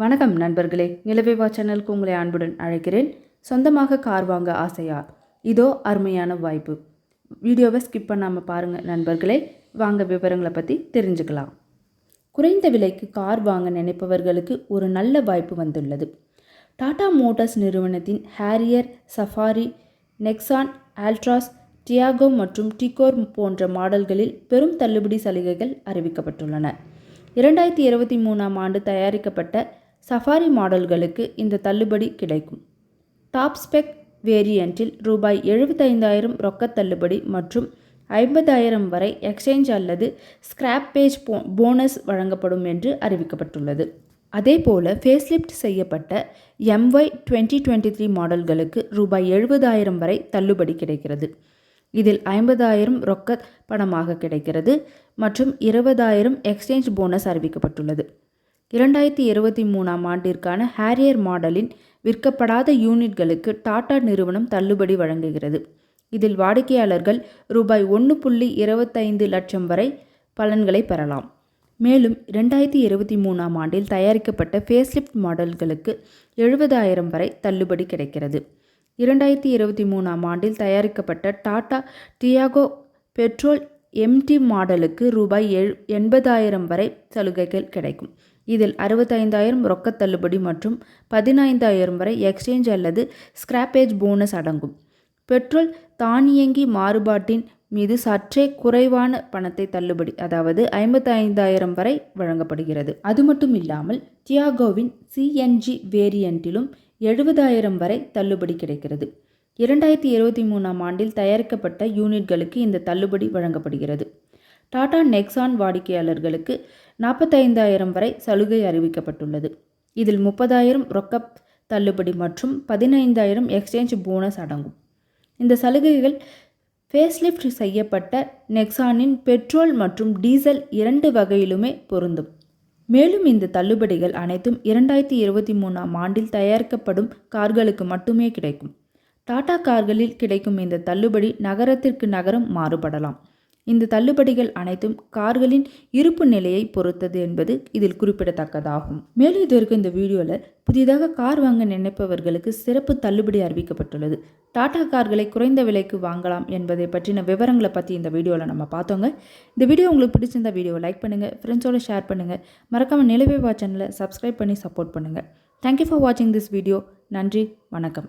வணக்கம் நண்பர்களே. நிலவேவா சேனலுக்கு உங்களை அன்புடன் அழைக்கிறேன். சொந்தமாக கார் வாங்க ஆசையா? இதோ அருமையான வாய்ப்பு. வீடியோவை ஸ்கிப் பண்ணாமல் பாருங்கள் நண்பர்களே. வாங்க விவரங்களை பற்றி தெரிஞ்சுக்கலாம். குறைந்த விலைக்கு கார் வாங்க நினைப்பவர்களுக்கு ஒரு நல்ல வாய்ப்பு வந்துள்ளது. டாடா மோட்டார்ஸ் நிறுவனத்தின் Harrier Safari Nexon Altroz Tiago மற்றும் டிகோர் போன்ற மாடல்களில் பெரும் தள்ளுபடி சலுகைகள் அறிவிக்கப்பட்டுள்ளன. இரண்டாயிரத்தி இருபத்தி மூணாம் ஆண்டு தயாரிக்கப்பட்ட சஃபாரி மாடல்களுக்கு இந்த தள்ளுபடி கிடைக்கும். டாப் ஸ்பெக் வேரியண்ட்டில் ரூபாய் எழுபத்தைந்தாயிரம் ரொக்கத் தள்ளுபடி மற்றும் ஐம்பதாயிரம் வரை எக்ஸ்சேஞ்ச் அல்லது ஸ்கிராப் பேஜ் போ போனஸ் வழங்கப்படும் என்று அறிவிக்கப்பட்டுள்ளது. அதேபோல ஃபேஸ்லிப்ட் செய்யப்பட்ட எம்ஒய் டுவெண்ட்டி டுவெண்ட்டி த்ரீ மாடல்களுக்கு ரூபாய் எழுபதாயிரம் வரை தள்ளுபடி கிடைக்கிறது. இதில் ஐம்பதாயிரம் ரொக்க பணமாக கிடைக்கிறது மற்றும் இருபதாயிரம் எக்ஸ்சேஞ்ச் போனஸ் அறிவிக்கப்பட்டுள்ளது. இரண்டாயிரத்தி இருபத்தி மூணாம் ஆண்டிற்கான ஹேரியர் மாடலின் விற்கப்படாத யூனிட்களுக்கு டாடா நிறுவனம் தள்ளுபடி வழங்குகிறது. இதில் வாடிக்கையாளர்கள் ரூபாய் ஒன்று புள்ளி இருபத்தைந்து லட்சம் வரை பலன்களை பெறலாம். மேலும் இரண்டாயிரத்தி இருபத்தி மூணாம் ஆண்டில் தயாரிக்கப்பட்ட ஃபேஸ்லிஃப்ட் மாடல்களுக்கு எழுபதாயிரம் வரை தள்ளுபடி கிடைக்கிறது. இரண்டாயிரத்தி இருபத்தி மூணாம் ஆண்டில் தயாரிக்கப்பட்ட டாடா டியாகோ பெட்ரோல் எம்டி மாடலுக்கு ரூபாய் எழு எண்பதாயிரம் வரை சலுகைகள் கிடைக்கும். இதில் அறுபத்தைந்தாயிரம் ரொக்க தள்ளுபடி மற்றும் பதினைந்தாயிரம் வரை எக்ஸ்சேஞ்ச் அல்லது ஸ்கிராப்பேஜ் போனஸ் அடங்கும். பெட்ரோல் தானியங்கி மாறுபாட்டின் மீது சற்றே குறைவான பணத்தை தள்ளுபடி அதாவது ஐம்பத்தைந்தாயிரம் வரை வழங்கப்படுகிறது. அது மட்டும் இல்லாமல் தியாகோவின் சிஎன்ஜி வேரியண்ட்டிலும் எழுபதாயிரம் வரை தள்ளுபடி கிடைக்கிறது. இரண்டாயிரத்தி இருபத்தி மூணாம் ஆண்டில் தயாரிக்கப்பட்ட யூனிட்களுக்கு இந்த தள்ளுபடி வழங்கப்படுகிறது. டாடா நெக்ஸான் வாடிக்கையாளர்களுக்கு நாற்பத்தைந்தாயிரம் வரை சலுகை அறிவிக்கப்பட்டுள்ளது. இதில் முப்பதாயிரம் ரொக்க தள்ளுபடி மற்றும் பதினைந்தாயிரம் எக்ஸ்சேஞ்ச் போனஸ் அடங்கும். இந்த சலுகைகள் ஃபேஸ்லிஃப்ட் செய்யப்பட்ட நெக்ஸானின் பெட்ரோல் மற்றும் டீசல் இரண்டு வகையிலுமே பொருந்தும். மேலும் இந்த தள்ளுபடிகள் அனைத்தும் இரண்டாயிரத்தி இருபத்தி மூணாம் ஆண்டில் தயாரிக்கப்படும் கார்களுக்கு மட்டுமே கிடைக்கும். டாடா கார்களில் கிடைக்கும் இந்த தள்ளுபடி நகரத்திற்கு நகரம் மாறுபடலாம். இந்த தள்ளுபடிகள் அனைத்தும் கார்களின் இருப்பு நிலையை பொறுத்தது என்பது இதில் குறிப்பிடத்தக்கதாகும். மேலும் இதற்கு இந்த வீடியோவில் புதிதாக கார் வாங்க நினைப்பவர்களுக்கு சிறப்பு தள்ளுபடி அறிவிக்கப்பட்டுள்ளது. டாடா கார்களை குறைந்த விலைக்கு வாங்கலாம் என்பதை பற்றின விவரங்களை பற்றி இந்த வீடியோவில் நம்ம பார்த்தோங்க. இந்த வீடியோ உங்களுக்கு பிடிச்சிருந்த வீடியோவை லைக் பண்ணுங்கள் ஃப்ரெண்ட்ஸோட ஷேர் பண்ணுங்கள் மறக்காமல் நிலவே வா சேனலை சப்ஸ்கிரைப் பண்ணி சப்போர்ட் பண்ணுங்கள் தேங்க்யூ ஃபார் வாட்சிங் திஸ் வீடியோ நன்றி வணக்கம்.